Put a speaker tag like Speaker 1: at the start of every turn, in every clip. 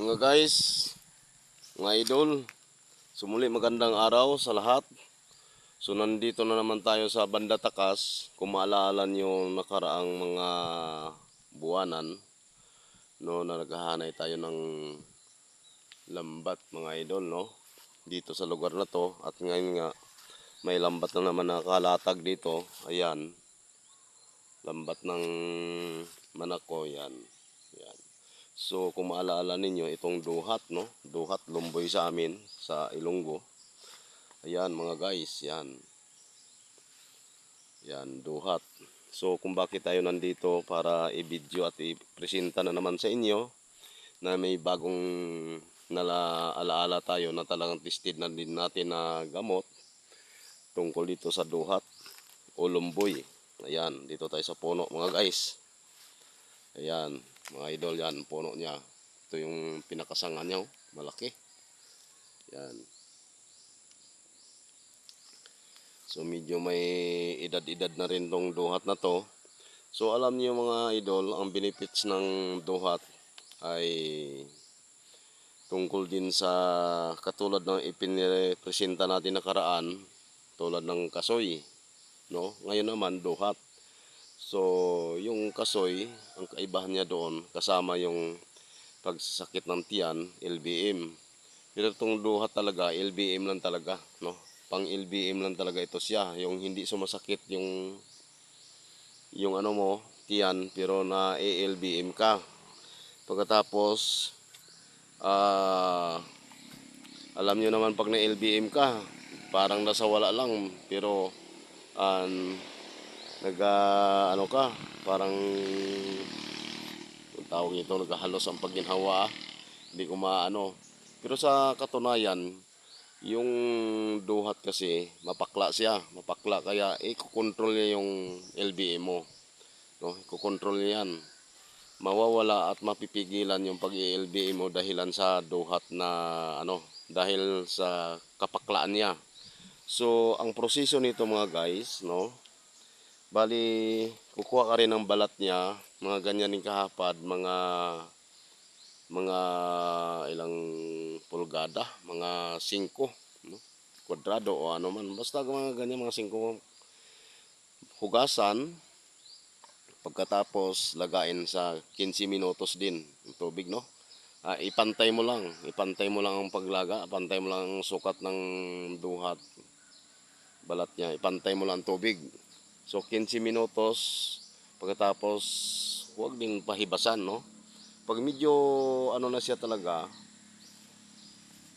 Speaker 1: Mga guys, mga idol, sumuli magandang araw sa lahat. So nandito na naman tayo sa Banda Takas. Kung maalala nyo nakaraang mga buwanan, no, na tayo ng lambat mga idol, no? Dito sa lugar na to. At ngayon nga, may lambat na naman nakalatag dito. Ayan. Lambat ng manako, yan. Yan. So kung maalala ninyo itong duhat no, duhat lumboy sa amin sa Ilonggo. Ayan mga guys, yan. Yan, duhat. So kung bakit tayo nandito para i-video at i-presenta na naman sa inyo na may bagong nala alaala tayo na talagang tested na din natin na gamot tungkol dito sa duhat o lumboy. Ayan, dito tayo sa puno mga guys. Ayan, mga idol yan, puno niya. Ito yung pinakasangan niya, oh, malaki. Yan. So medyo may edad-edad na rin tong duhat na to. So alam niyo mga idol, ang benefits ng duhat ay tungkol din sa katulad ng ipinrepresenta natin nakaraan, tulad ng kasoy, no? Ngayon naman duhat. So, yung kasoy, ang kaibahan niya doon, kasama yung pagsasakit ng tiyan, LBM. Pero itong duhat talaga, LBM lang talaga, no? Pang LBM lang talaga ito siya, yung hindi sumasakit yung yung ano mo, tiyan, pero na ALBM ka. Pagkatapos, ah, alam nyo naman pag na LBM ka, parang nasa wala lang, pero an nag ah, ano ka parang ang tawag ito naghahalos ang pagginhawa ah. hindi ko maano. Pero sa katunayan yung duhat kasi mapakla siya mapakla. Kaya ikokontrol niya yung LBM mo no? Ikokontrol niya yan. Mawawala at mapipigilan yung pag LBM mo dahilan sa duhat na ano dahil sa kapaklaan niya. So ang proseso nito mga guys no Bali, kukuha ka rin ng balat niya, mga ganyan yung kahapad, mga mga ilang pulgada, mga 5, no? kwadrado o ano man. Basta mga ganyan, mga 5 hugasan. Pagkatapos, lagain sa 15 minutos din yung tubig, no? Ah, ipantay mo lang, ipantay mo lang ang paglaga, ipantay mo lang ang sukat ng duhat, balat niya, ipantay mo lang ang tubig. So 15 minutos pagkatapos huwag din pahibasan no. Pag medyo ano na siya talaga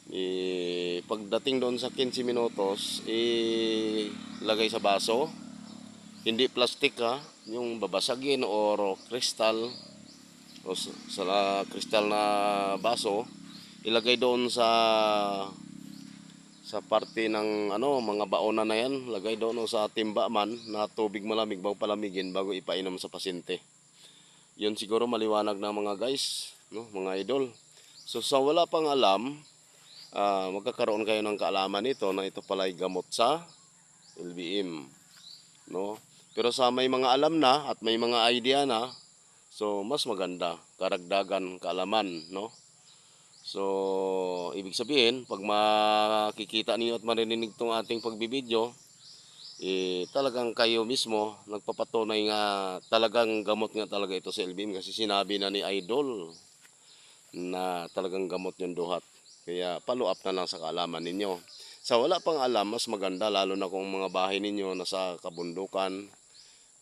Speaker 1: eh, pagdating doon sa 15 minutos eh, lagay sa baso hindi plastic ha yung babasagin or kristal o sa, sa kristal na baso ilagay doon sa sa parte ng ano mga baona na yan lagay doon sa timba man na tubig malamig bago palamigin bago ipainom sa pasyente. Yun siguro maliwanag na mga guys no mga idol. So sa wala pang alam ah, magkakaroon kayo ng kaalaman nito na ito pala ay gamot sa LBM no? Pero sa may mga alam na at may mga idea na so mas maganda karagdagan kaalaman no So, ibig sabihin, pag makikita niyo at marinig tong ating pagbibideo, eh, talagang kayo mismo nagpapatunay nga talagang gamot nga talaga ito sa LBM kasi sinabi na ni Idol na talagang gamot yung duhat. Kaya follow up na lang sa kaalaman ninyo. Sa wala pang alam, mas maganda lalo na kung mga bahay ninyo nasa kabundukan,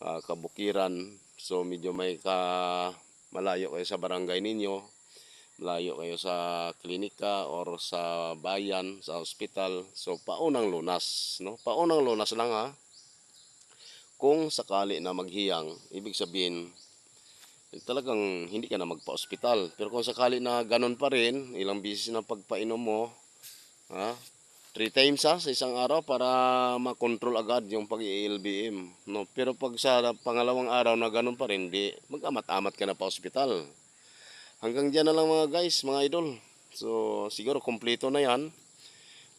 Speaker 1: ah, kabukiran, so medyo may ka malayo kayo sa barangay ninyo, malayo kayo sa klinika or sa bayan, sa ospital. So paunang lunas, no? Paunang lunas lang ha. Kung sakali na maghiyang, ibig sabihin eh, talagang hindi ka na magpa-ospital. Pero kung sakali na ganun pa rin, ilang bisis na pagpainom mo, ha? Three times ha, sa isang araw para makontrol agad yung pag-LBM. No? Pero pag sa pangalawang araw na ganun pa rin, di, mag-amat-amat ka na pa ospital. Hanggang dyan na lang mga guys, mga idol. So, siguro kompleto na yan.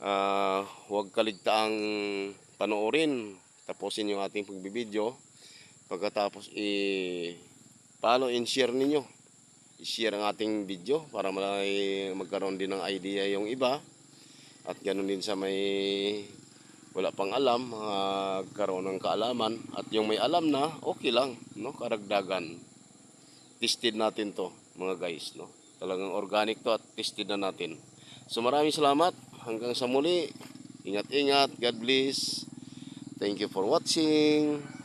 Speaker 1: Ah, huwag kaligtaang panoorin. Tapusin yung ating pagbibideo. Pagkatapos, i-follow and share ninyo. i-share ang ating video para magkaroon din ng idea yung iba. At ganoon din sa may wala pang alam, magkaroon ng kaalaman. At yung may alam na, okay lang, no? Karagdagan. Tested natin to, mga guys, no? Talagang organic to at tested na natin. So maraming salamat. Hanggang sa muli. Ingat-ingat. God bless. Thank you for watching.